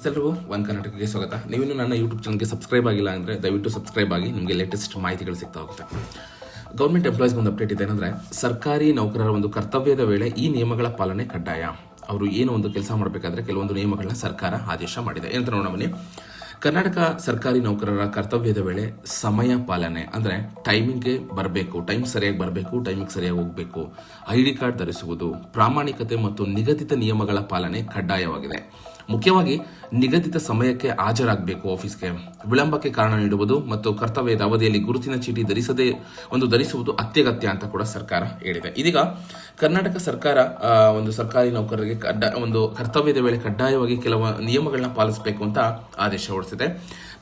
ಎಲ್ಲರಿಗೂ ಒನ್ ಕರ್ನಾಟಕಕ್ಕೆ ಸ್ವಾಗತ. ನೀವಿನ್ನು ನನ್ನ ಯೂಟ್ಯೂಬ್ ಚಾನಲ್ಗೆ ಸಬ್ಸ್ಕ್ರೈಬ್ ಆಗಿಲ್ಲ ಅಂದರೆ ದಯವಿಟ್ಟು ಸಬ್ಸ್ಕ್ರೈಬ್ ಆಗಿ ನಿಮಗೆ ಲೇಟೆಸ್ಟ್ ಮಾಹಿತಿಗಳು ಸಿಗ್ತಾ ಹೋಗುತ್ತೆ. ಗೌರ್ಮೆಂಟ್ ಎಂಪ್ಲಾಯ್ಸ್ಗೆ ಒಂದು ಅಪ್ಡೇಟ್ ಇದೆ ಏನಂದ್ರೆ, ಸರ್ಕಾರಿ ನೌಕರರ ಒಂದು ಕರ್ತವ್ಯದ ವೇಳೆ ಈ ನಿಯಮಗಳ ಪಾಲನೆ ಕಡ್ಡಾಯ. ಅವರು ಏನು ಒಂದು ಕೆಲಸ ಮಾಡಬೇಕಾದ್ರೆ ಕೆಲವೊಂದು ನಿಯಮಗಳನ್ನ ಸರ್ಕಾರ ಆದೇಶ ಮಾಡಿದೆ. ಏನಂತ ನೋಡೋಣ ಬನ್ನಿ. ಕರ್ನಾಟಕ ಸರ್ಕಾರಿ ನೌಕರರ ಕರ್ತವ್ಯದ ವೇಳೆ ಸಮಯ ಪಾಲನೆ, ಅಂದ್ರೆ ಟೈಮಿಂಗ್ಗೆ ಬರಬೇಕು ಟೈಮ್ ಸರಿಯಾಗಿ ಬರಬೇಕು ಟೈಮಿಗೆ ಸರಿಯಾಗಿ ಹೋಗಬೇಕು ಐ ಡಿ ಕಾರ್ಡ್ ಧರಿಸುವುದು, ಪ್ರಾಮಾಣಿಕತೆ ಮತ್ತು ನಿಗದಿತ ನಿಯಮಗಳ ಪಾಲನೆ ಕಡ್ಡಾಯವಾಗಿದೆ. ಮುಖ್ಯವಾಗಿ ನಿಗದಿತ ಸಮಯಕ್ಕೆ ಹಾಜರಾಗಬೇಕು ಆಫೀಸ್ಗೆ. ವಿಳಂಬಕ್ಕೆ ಕಾರಣ ನೀಡುವುದು ಮತ್ತು ಕರ್ತವ್ಯದ ಅವಧಿಯಲ್ಲಿ ಗುರುತಿನ ಚೀಟಿ ಧರಿಸದೆ ಒಂದು ಧರಿಸುವುದು ಅತ್ಯಗತ್ಯ ಅಂತ ಕೂಡ ಸರ್ಕಾರ ಹೇಳಿದೆ. ಇದೀಗ ಕರ್ನಾಟಕ ಸರ್ಕಾರ ಒಂದು ಸರ್ಕಾರಿ ನೌಕರರಿಗೆ ಒಂದು ಕರ್ತವ್ಯದ ವೇಳೆ ಕಡ್ಡಾಯವಾಗಿ ಕೆಲವು ನಿಯಮಗಳನ್ನ ಪಾಲಿಸಬೇಕು ಅಂತ ಆದೇಶ ಹೊರಡಿಸಿದೆ.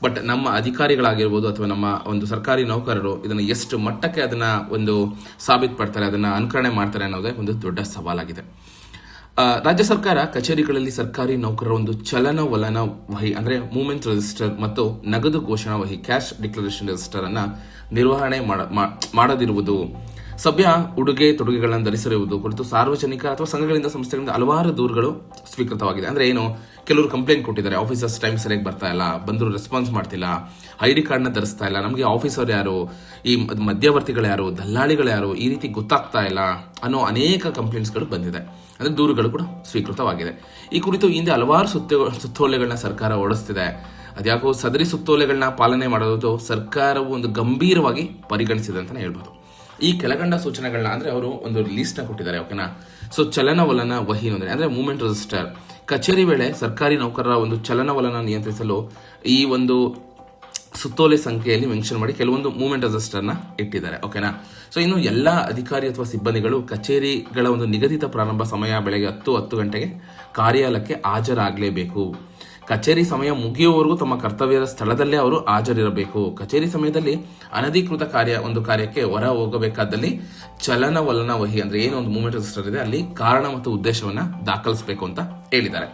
ಬಟ್ ನಮ್ಮ ಅಧಿಕಾರಿಗಳಾಗಿರ್ಬೋದು ಅಥವಾ ನಮ್ಮ ಒಂದು ಸರ್ಕಾರಿ ನೌಕರರು ಇದನ್ನು ಎಷ್ಟು ಮಟ್ಟಕ್ಕೆ ಅದನ್ನ ಒಂದು ಸಾಬೀತುಪಡ್ತಾರೆ, ಅದನ್ನ ಅನುಕರಣೆ ಮಾಡ್ತಾರೆ ಅನ್ನೋದೇ ಒಂದು ದೊಡ್ಡ ಸವಾಲಾಗಿದೆ. ರಾಜ್ಯ ಸರ್ಕಾರ, ಕಚೇರಿಗಳಲ್ಲಿ ಸರ್ಕಾರಿ ನೌಕರರ ಒಂದು ಚಲನವಲನ ವಹಿ, ಅಂದ್ರೆ ಮೂವ್ಮೆಂಟ್ ರಿಜಿಸ್ಟರ್ ಮತ್ತು ನಗದು ಘೋಷಣಾ ವಹಿ, ಕ್ಯಾಶ್ ಡಿಕ್ಲರೇಷನ್ ರಿಜಿಸ್ಟರ್ ಅನ್ನ ನಿರ್ವಹಣೆ ಮಾಡದಿರುವುದು. ಸಭ್ಯ, ಉಡುಗೆ, ತೊಡುಗೆಗಳನ್ನು ಧರಿಸಿರುವುದು ಕುರಿತು ಸಾರ್ವಜನಿಕ ಅಥವಾ ಸಂಘಗಳಿಂದ ಸಂಸ್ಥೆಗಳಿಂದ ಹಲವಾರು ದೂರುಗಳು ಸ್ವೀಕೃತವಾಗಿದೆ. ಅಂದ್ರೆ ಏನು? ಕೆಲವರು ಕಂಪ್ಲೇಂಟ್ ಕೊಟ್ಟಿದ್ದಾರೆ. ಆಫೀಸರ್ಸ್ ಟೈಮ್ ಸರಿಯಾಗಿ ಬರ್ತಾ ಇಲ್ಲ. ಬಂದರು ರೆಸ್ಪಾನ್ಸ್ ಮಾಡ್ತಿಲ್ಲ. ಐ ಡಿ ಕಾರ್ಡ್ನ ಧರಿಸ್ತಾ ಇಲ್ಲ. ನಮಗೆ ಆಫೀಸರ್ ಯಾರು? ಈ ಮಧ್ಯವರ್ತಿಗಳು ಯಾರು? ದಲ್ಲಾಳಿಗಳು ಯಾರು? ಈ ರೀತಿ ಗೊತ್ತಾಗ್ತಾ ಇಲ್ಲ. ಅನ್ನೋ ಅನೇಕ ಕಂಪ್ಲೇಂಟ್ಸ್ಗಳು ಬಂದಿದೆ. ಅಂದ್ರೆ ದೂರುಗಳು ಕೂಡ ಸ್ವೀಕೃತವಾಗಿದೆ. ಈ ಕುರಿತು ಹಿಂದೆ ಹಲವಾರು ಸುತ್ತ, ಸುತ್ತೋಲೆಗಳನ್ನ ಸರ್ಕಾರ ಹೊರಡಿಸ್ತಿದೆ ಅದ್ಯಾಕೋ ಸದರಿ ಸುತ್ತೋಲೆಗಳನ್ನ ಪಾಲನೆ ಮಾಡೋದು ಸರ್ಕಾರವು ಒಂದು ಗಂಭೀರವಾಗಿ ಪರಿಗಣಿಸಿದೆ ಅಂತಲೇ ಹೇಳ್ಬೋದು. ಈ ಕೆಳಗಂಡ ಸೂಚನೆಗಳನ್ನ ಅಂದ್ರೆ ಅವರು ಒಂದು ಲೀಸ್ಟ್ನ ಕೊಟ್ಟಿದ್ದಾರೆ ಓಕೆನಾ ಸೊ ಚಲನವಲನ ವಹಿ ಅಂದ್ರೆ ಅಂದ್ರೆ ಮೂವ್ಮೆಂಟ್ ರಿಜಿಸ್ಟರ್ ಕಚೇರಿ ವೇಳೆ ಸರ್ಕಾರಿ ನೌಕರರ ಒಂದು ಚಲನವಲನ ನಿಯಂತ್ರಿಸಲು ಈ ಒಂದು ಸುತ್ತೋಲೆ ಸಂಖ್ಯೆಯಲ್ಲಿ ಮೆನ್ಷನ್ ಮಾಡಿ ಕೆಲವೊಂದು ಮೂವ್ಮೆಂಟ್ ರಿಜಿಸ್ಟರ್ನ ಇಟ್ಟಿದ್ದಾರೆ ಓಕೆನಾ ಸೊ ಇನ್ನು ಎಲ್ಲ ಅಧಿಕಾರಿ ಅಥವಾ ಸಿಬ್ಬಂದಿಗಳು ಕಚೇರಿಗಳ ಒಂದು ನಿಗದಿತ ಪ್ರಾರಂಭ ಸಮಯ ಬೆಳಗ್ಗೆ ಹತ್ತು ಹತ್ತು ಗಂಟೆಗೆ ಕಾರ್ಯಾಲಯಕ್ಕೆ ಹಾಜರಾಗಲೇಬೇಕು. ಕಚೇರಿ ಸಮಯ ಮುಗಿಯುವವರೆಗೂ ತಮ್ಮ ಕರ್ತವ್ಯದ ಸ್ಥಳದಲ್ಲೇ ಅವರು ಹಾಜರಿರಬೇಕು. ಕಚೇರಿ ಸಮಯದಲ್ಲಿ ಅನಧಿಕೃತ ಕಾರ್ಯ, ಒಂದು ಕಾರ್ಯಕ್ಕೆ ಹೊರ ಹೋಗಬೇಕಾದಲ್ಲಿ ಚಲನವಲನ ವಹಿ ಅಂದ್ರೆ ಏನೋ ಒಂದು ಮೂವ್ಮೆಂಟ್ ರಿಜಿಸ್ಟರ್ ಇದೆ, ಅಲ್ಲಿ ಕಾರಣ ಮತ್ತು ಉದ್ದೇಶವನ್ನ ದಾಖಲಿಸಬೇಕು ಅಂತ ಹೇಳಿದ್ದಾರೆ.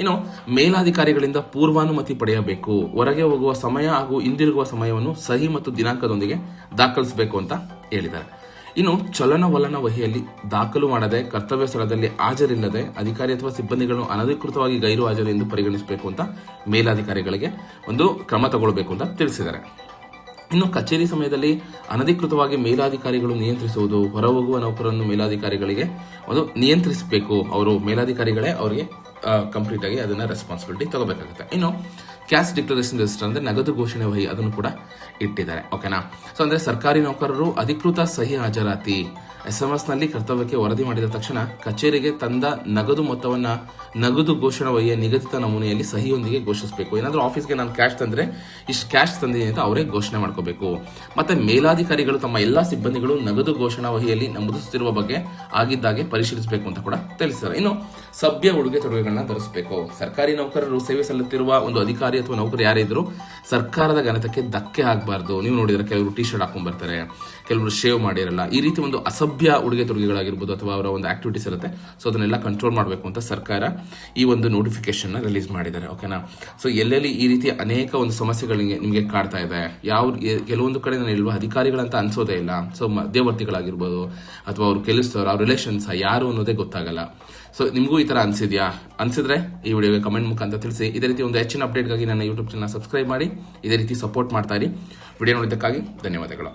ಇನ್ನು ಮೇಲಾಧಿಕಾರಿಗಳಿಂದ ಪೂರ್ವಾನುಮತಿ ಪಡೆಯಬೇಕು. ಹೊರಗೆ ಹೋಗುವ ಸಮಯ ಹಾಗೂ ಹಿಂದಿರುಗುವ ಸಮಯವನ್ನು ಸಹಿ ಮತ್ತು ದಿನಾಂಕದೊಂದಿಗೆ ದಾಖಲಿಸಬೇಕು ಅಂತ ಹೇಳಿದ್ದಾರೆ. ಇನ್ನು ಚಲನವಲನ ವಹಿಯಲ್ಲಿ ದಾಖಲು ಮಾಡದೆ ಕರ್ತವ್ಯ ಸ್ಥಳದಲ್ಲಿ ಹಾಜರಿಲ್ಲದೆ ಅಧಿಕಾರಿ ಅಥವಾ ಸಿಬ್ಬಂದಿಗಳನ್ನು ಅನಧಿಕೃತವಾಗಿ ಗೈರು ಹಾಜರು ಎಂದು ಪರಿಗಣಿಸಬೇಕು ಅಂತ ಮೇಲಾಧಿಕಾರಿಗಳಿಗೆ ಒಂದು ಕ್ರಮ ತಗೊಳ್ಬೇಕು ಅಂತ ತಿಳಿಸಿದ್ದಾರೆ. ಇನ್ನು ಕಚೇರಿ ಸಮಯದಲ್ಲಿ ಅನಧಿಕೃತವಾಗಿ ಮೇಲಾಧಿಕಾರಿಗಳು ನಿಯಂತ್ರಿಸುವುದು ಹೊರ ಹೋಗುವ ನೌಕರರನ್ನು ಮೇಲಾಧಿಕಾರಿಗಳಿಗೆ ಒಂದು ನಿಯಂತ್ರಿಸಬೇಕು. ಅವರು ಮೇಲಾಧಿಕಾರಿಗಳೇ ಅವರಿಗೆ ಕಂಪ್ಲೀಟ್ ಆಗಿ ಅದನ್ನ ರೆಸ್ಪಾನ್ಸಿಬಿಲಿಟಿ ತಗೋಬೇಕಾಗುತ್ತೆ. ಇನ್ನು ಕ್ಯಾಶ್ ಡಿಕ್ಲರೇಷನ್ ರಿಜಿಸ್ಟರ್ ಅಂದ್ರೆ ನಗದು ಘೋಷಣೆ ವಹಿ ಅದನ್ನು ಕೂಡ ಇಟ್ಟಿದ್ದಾರೆ. ಓಕೆನಾ ಸೊ ಅಂದ್ರೆ ಸರ್ಕಾರಿ ನೌಕರರು ಅಧಿಕೃತ ಸಹಿ ಹಾಜರಾತಿ ಎಸ್ ಎಂ ಎಸ್ನಲ್ಲಿ ಕರ್ತವ್ಯಕ್ಕೆ ವರದಿ ಮಾಡಿದ ತಕ್ಷಣ ಕಚೇರಿಗೆ ತಂದ ನಗದು ಮೊತ್ತವನ್ನ ನಗದು ಘೋಷಣಾ ವಹಿಯ ನಿಗದಿತ ನಮೂನೆಯಲ್ಲಿ ಸಹಿಯೊಂದಿಗೆ ಘೋಷಿಸಬೇಕು. ಏನಾದ್ರೂ ಆಫೀಸ್ಗೆ ನಾನು ಕ್ಯಾಶ್ ತಂದ್ರೆ ಇಷ್ಟು ಕ್ಯಾಶ್ ತಂದಿದ್ದೀನಿ ಅಂತ ಅವರೇ ಘೋಷಣೆ ಮಾಡ್ಕೋಬೇಕು. ಮತ್ತೆ ಮೇಲಾಧಿಕಾರಿಗಳು ತಮ್ಮ ಎಲ್ಲಾ ಸಿಬ್ಬಂದಿಗಳು ನಗದು ಘೋಷಣಾ ವಹಿಯಲ್ಲಿ ನಮೂದಿಸುತ್ತಿರುವ ಬಗ್ಗೆ ಆಗಿದ್ದಾಗೆ ಪರಿಶೀಲಿಸಬೇಕು ಅಂತ ಕೂಡ ತಿಳಿಸಿದ್ದಾರೆ. ಇನ್ನು ಸಭ್ಯ ಉಡುಗೆ ತೊಡುಗೆಗಳನ್ನ ಧರಿಸಬೇಕು. ಸರ್ಕಾರಿ ನೌಕರರು ಸೇವೆ ಸಲ್ಲುತ್ತಿರುವ ಒಂದು ಅಧಿಕಾರಿ ಅಥವಾ ನೌಕರಿ ಯಾರಿದ್ರು ಸರ್ಕಾರದ ಘನತಕ್ಕೆ ಧಕ್ಕೆ ಆಗಬಾರ್ದು. ನೀವು ನೋಡಿದ್ರೆ ಕೆಲವರು ಟಿ ಶರ್ಟ್ ಹಾಕೊಂಡ್ ಬರ್ತಾರೆ, ಕೆಲವರು ಶೇವ್ ಮಾಡಿರಲ್ಲ. ಈ ರೀತಿ ಒಂದು ಅಸಭ್ಯ ಉಡುಗೆ ತೊಡುಗೆಗಳಾಗಿರ್ಬೋದು ಅಥವಾ ಅವರ ಒಂದು ಆಕ್ಟಿವಿಟೀಸ್ ಇರುತ್ತೆ. ಸೊ ಅದನ್ನೆಲ್ಲ ಕಂಟ್ರೋಲ್ ಮಾಡಬೇಕು ಅಂತ ಸರ್ಕಾರ ಈ ಒಂದು ನೋಟಿಫಿಕೇಶನ್ ರಿಲೀಸ್ ಮಾಡಿದ್ದಾರೆ. ಓಕೆನಾ ಸೊ ಎಲ್ಲೆಲ್ಲಿ ಈ ರೀತಿ ಅನೇಕ ಒಂದು ಸಮಸ್ಯೆಗಳು ನಿಮಗೆ ಕಾಡ್ತಾ ಇದೆ, ಯಾವ ಕೆಲವೊಂದು ಕಡೆ ನಾನು ಇಲ್ವಾ ಅಧಿಕಾರಿಗಳಂತ ಅನ್ಸೋದೇ ಇಲ್ಲ. ಸೊ ಮಧ್ಯವರ್ತಿಗಳಾಗಿರ್ಬೋದು ಅಥವಾ ಅವ್ರು ಕೆಲಸದವ್ರು ಅವ್ರ ರಿಲೇಷನ್ಸ್ ಯಾರು ಅನ್ನೋದೇ ಗೊತ್ತಾಗಲ್ಲ. ಸೊ ನಿಮಗೂ ಈ ತರ ಅನ್ಸಿದ್ಯಾ? ಅನ್ಸಿದ್ರೆ ಈ ವಿಡಿಯೋಗೆ ಕಮೆಂಟ್ ಮುಖಾಂತರ ತಿಳಿಸಿ. ಇದೇ ರೀತಿ ಒಂದು ಹೆಚ್ಚಿನ ಅಪ್ಡೇಟ್ಗಾಗಿ ನನ್ನ ಯೂಟ್ಯೂಬ್ ಚಾನಲ್ ಸಬ್ಸ್ಕ್ರೈಬ್ ಮಾಡಿ. ಇದೇ ರೀತಿ ಸಪೋರ್ಟ್ ಮಾಡ್ತಾ ಇರಿ. ವಿಡಿಯೋ ನೋಡಿದ್ದಕ್ಕಾಗಿ ಧನ್ಯವಾದಗಳು.